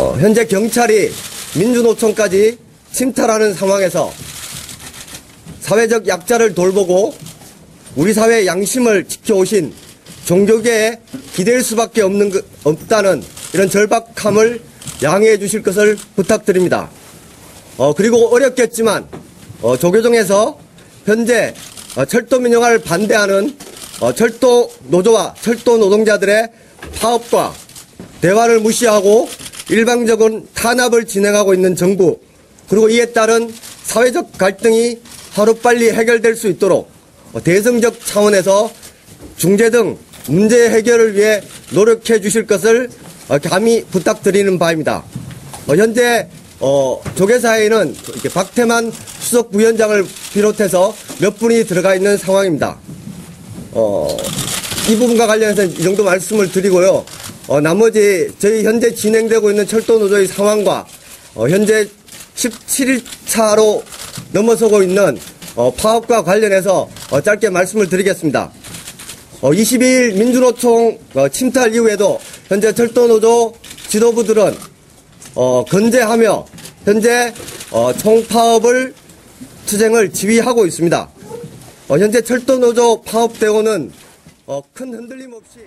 어, 현재 경찰이 민주노총까지 침탈하는 상황에서 사회적 약자를 돌보고 우리 사회의 양심을 지켜오신 종교계에 기댈 수밖에 없는 그- 없다는 이런 절박함을 양해해 주실 것을 부탁드립니다. 어, 그리고 어렵겠지만 어, 조교정에서 현재 어, 철도 민영화를 반대하는 어, 철도 노조와 철도 노동자들의 파업과 대화를 무시하고 일방적인 탄압을 진행하고 있는 정부 그리고 이에 따른 사회적 갈등이 하루빨리 해결될 수 있도록 어, 대승적 차원에서 중재 등 문제 해결을 위해 노력해 주실 것을 어, 감히 부탁드리는 바입니다. 어, 현재 어, 조계사에는 이렇게 박태만 수석 부위원장을 비롯해서 몇 분이 들어가 있는 상황입니다. 어, 이 부분과 관련해서 이 정도 말씀을 드리고요. 어, 나머지 저희 현재 진행되고 있는 철도 노조의 상황과 어, 현재 17일차로 넘어서고 있는 어, 파업과 관련해서 어, 짧게 말씀을 드리겠습니다. 어, 22일 민주노총 어, 침탈 이후에도 현재 철도노조 지도부들은 어, 건재하며 현재 어, 총파업을 투쟁을 지휘하고 있습니다. 어, 현재 철도노조 파업 대원은 어, 큰 흔들림 없이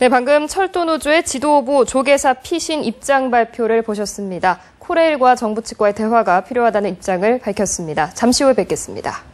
네, 방금 철도노조의 지도부 조계사 피신 입장 발표를 보셨습니다. 코레일과 정부 측과의 대화가 필요하다는 입장을 밝혔습니다. 잠시 후에 뵙겠습니다.